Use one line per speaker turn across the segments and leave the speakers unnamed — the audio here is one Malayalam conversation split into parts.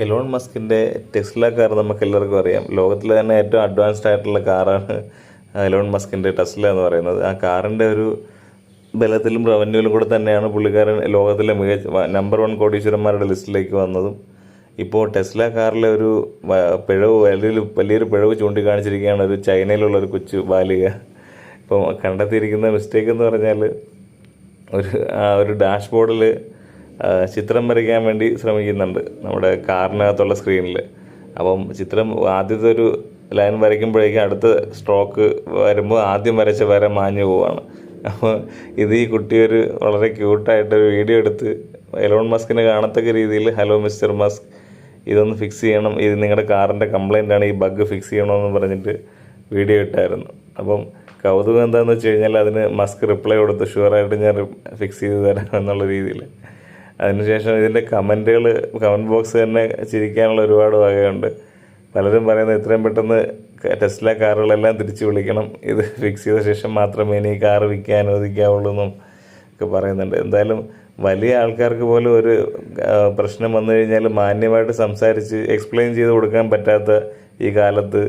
എലോൺ മസ്കിന്റെ ടെസ്ല കാർ നമുക്ക് എല്ലാവർക്കും അറിയാം. ലോകത്തിലെ തന്നെ ഏറ്റവും അഡ്വാൻസ്ഡ് ആയിട്ടുള്ള കാറാണ് എലോൺ മസ്കിന്റെ ടെസ്ല എന്ന് പറയുന്നത്. ആ കാറിന്റെ ഒരു ബലത്തിലും റവന്യൂവിലും കൂടെ തന്നെയാണ് പുള്ളിക്കാരൻ ലോകത്തിലെ മികച്ച നമ്പർ വൺ കോടീശ്വരന്മാരുടെ ലിസ്റ്റിലേക്ക് വന്നതും. ഇപ്പോൾ ടെസ്ല കാറിലെ ഒരു പിഴവ് വലിയൊരു വലിയൊരു പിഴവ് ചൂണ്ടിക്കാണിച്ചിരിക്കുകയാണ് ഒരു ചൈനയിലുള്ള ഒരു കൊച്ചു ബാലിക. ഇപ്പോൾ കണ്ടെത്തിയിരിക്കുന്ന മിസ്റ്റേക്ക് എന്ന് പറഞ്ഞാൽ ഒരു ആ ഒരു ഡാഷ്ബോർഡിൽ ചിത്രം വരയ്ക്കാൻ വേണ്ടി ശ്രമിക്കുന്നുണ്ട് നമ്മുടെ കാറിനകത്തുള്ള സ്ക്രീനിൽ അപ്പം ചിത്രം ആദ്യത്തെ ഒരു ലൈൻ വരയ്ക്കുമ്പോഴേക്കും അടുത്ത സ്ട്രോക്ക് വരുമ്പോൾ ആദ്യം വരച്ച വര മാഞ്ഞു പോവാണ്. അപ്പോൾ ഇത് ഈ കുട്ടി ഒരു വളരെ ക്യൂട്ടായിട്ടൊരു വീഡിയോ എടുത്ത് എലോൺ മസ്കിന് കാണത്തക്ക രീതിയിൽ ഹലോ മിസ്റ്റർ മസ്ക് ഇതൊന്ന് ഫിക്സ് ചെയ്യണം. ഇത് നിങ്ങളുടെ കാറിന്റെ കംപ്ലൈന്റ് ആണ്. ഈ ബഗ് ഫിക്സ് ചെയ്യണമെന്ന് പറഞ്ഞിട്ട് വീഡിയോ ഇട്ടായിരുന്നു. അപ്പം കൗതുകം എന്താണെന്ന് വെച്ച് കഴിഞ്ഞാൽ അതിന് മസ്ക് റിപ്ലൈ കൊടുത്ത് ഷുവറായിട്ട് ഞാൻ ഫിക്സ് ചെയ്ത് തരാം എന്നുള്ള രീതിയിൽ അതിനുശേഷം ഇതിന്റെ കമന്റുകൾ കമന്റ് ബോക്സ് തന്നെ ചിരിക്കാനുള്ള ഒരുപാട് വകയുണ്ട്. പലരും പറയുന്നത് എത്രയും പെട്ടെന്ന് ടെസ്ല കാറുകളെല്ലാം തിരിച്ചു വിളിക്കണം. ഇത് ഫിക്സ് ചെയ്ത ശേഷം മാത്രമേ ഇനി കാർ വിൽക്കാൻ അനുവദിക്കാവുള്ളൂ എന്നും ഒക്കെ പറയുന്നുണ്ട്. എന്തായാലും വലിയ ആൾക്കാർക്ക് പോലും ഒരു പ്രശ്നം വന്നു കഴിഞ്ഞാൽ മാന്യമായിട്ട് സംസാരിച്ച് എക്സ്പ്ലെയിൻ ചെയ്ത് കൊടുക്കാൻ പറ്റാത്ത ഈ കാലത്ത്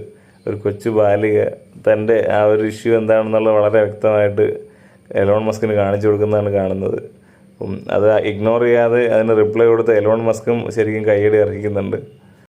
ഒരു കൊച്ചു ബാലിക തന്റെ ആ ഒരു ഇഷ്യൂ എന്താണെന്നുള്ളത് വളരെ വ്യക്തമായിട്ട് എലോൺ മസ്കിന് കാണിച്ചു കൊടുക്കുന്നതാണ് കാണുന്നത്. അത് ഇഗ്നോർ ചെയ്യാതെ അതിന് റിപ്ലൈ കൊടുത്ത എലോൺ മസ്കും ശരിക്കും കൈയടി അർഹിക്കുന്നുണ്ട്.